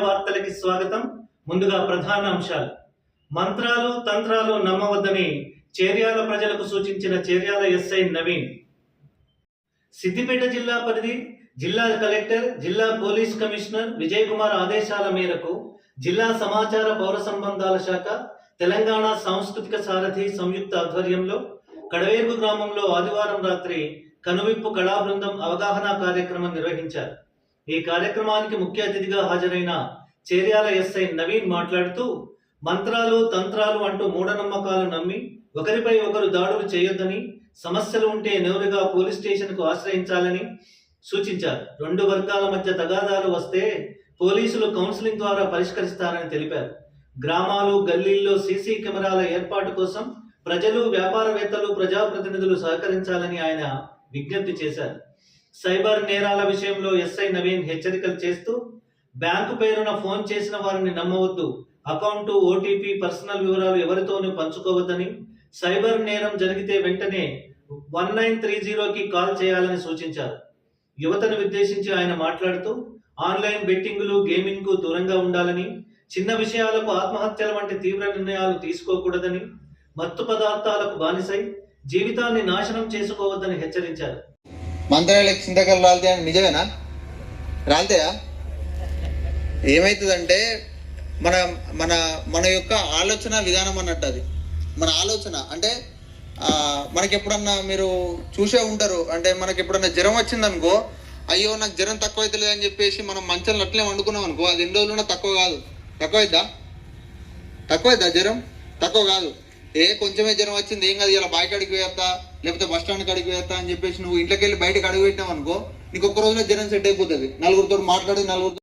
వార్తలకి స్వాగతం. ముందుగా ప్రధాన అంశాలు. మంత్రాలు తంత్రాలు నమ్మవద్దని చేర్యాల ప్రజలకు సూచించిన చేర్యాల ఎస్ఐ నవీన్. సిద్దిపేట జిల్లా పరిధి జిల్లా కలెక్టర్ జిల్లా పోలీస్ కమిషనర్ విజయ్ కుమార్ ఆదేశాల మేరకు జిల్లా సమాచార పౌర సంబంధాల శాఖ తెలంగాణ సాంస్కృతిక సారథి సంయుక్త ఆధ్వర్యంలో కడవేర్పు గ్రామంలో ఆదివారం రాత్రి కనువిప్పు కళా బృందం అవగాహన కార్యక్రమం నిర్వహించారు. ఈ కార్యక్రమానికి ముఖ్య అతిథిగా హాజరైన చేర్యాల ఎస్ఐ నవీన్ మాట్లాడుతూ మంత్రాలు తంత్రాలు అంటూ మూఢనమ్మకాలు నమ్మి ఒకరిపై ఒకరు దాడులు చేయొద్దని సమస్యలు ఉంటే నేరుగా పోలీస్ స్టేషన్కు ఆశ్రయించాలని సూచించారు. రెండు వర్గాల మధ్య తగాదాలు వస్తే పోలీసులు కౌన్సిలింగ్ ద్వారా పరిష్కరిస్తారని తెలిపారు. గ్రామాలు గల్లీల్లో సీసీ కెమెరాల ఏర్పాటు కోసం ప్రజలు వ్యాపారవేత్తలు ప్రజాప్రతినిధులు సహకరించాలని ఆయన విజ్ఞప్తి చేశారు. సైబర్ నేరాల విషయంలో ఎస్ఐ నవీన్ హెచ్చరికలు చేస్తూ బ్యాంకు పేరున ఫోన్ చేసిన వారిని నమ్మవద్దు. అకౌంట్ ఓటీపీ పర్సనల్ వివరాలు ఎవరితోనూ పంచుకోవద్దని సైబర్ నేరం జరిగితే వెంటనే వన్ నైన్ త్రీ జీరోకి కాల్ చేయాలని సూచించారు. యువతను ఉద్దేశించి ఆయన మాట్లాడుతూ ఆన్లైన్ బెట్టింగులు గేమింగ్కు దూరంగా ఉండాలని చిన్న విషయాలకు ఆత్మహత్యల వంటి తీవ్ర నిర్ణయాలు తీసుకోకూడదని మత్తు పదార్థాలకు బానిసై జీవితాన్ని నాశనం చేసుకోవద్దని హెచ్చరించారు. మంత్రాలకి చింతకాయలు రాలితే నిజమేనా? రాలితాయా? ఏమవుతుందంటే మన మన మన యొక్క ఆలోచన విధానం అన్నట్టు అది. మన ఆలోచన అంటే మనకి ఎప్పుడన్నా మీరు చూసే ఉంటారు అంటే మనకి ఎప్పుడన్నా జ్వరం వచ్చిందనుకో అయ్యో నాకు జ్వరం తక్కువ అవుతుంది అని చెప్పేసి మనం మంచంలో అట్లే వండుకున్నాం అనుకో అది ఎన్ని రోజులున్నా తక్కువ కాదు. తక్కువ అవుద్దా తక్కువ అవుద్దా జ్వరం? తక్కువ కాదు. ఏ కొంచెమే జ్వరం వచ్చింది ఏం కాదు ఇలా బైక్ కాడికి వేస్తా లేకపోతే బస్ స్టాండ్ కాడికి వేస్తా అని చెప్పేసి నువ్వు ఇంట్లోకి వెళ్ళి బయటకు అడుగు పెట్టినావు అనుకో నీకు ఒక్క రోజులో జ్వరం సెట్ అయిపోతుంది. నలుగురితో మాట్లాడి నలుగురితో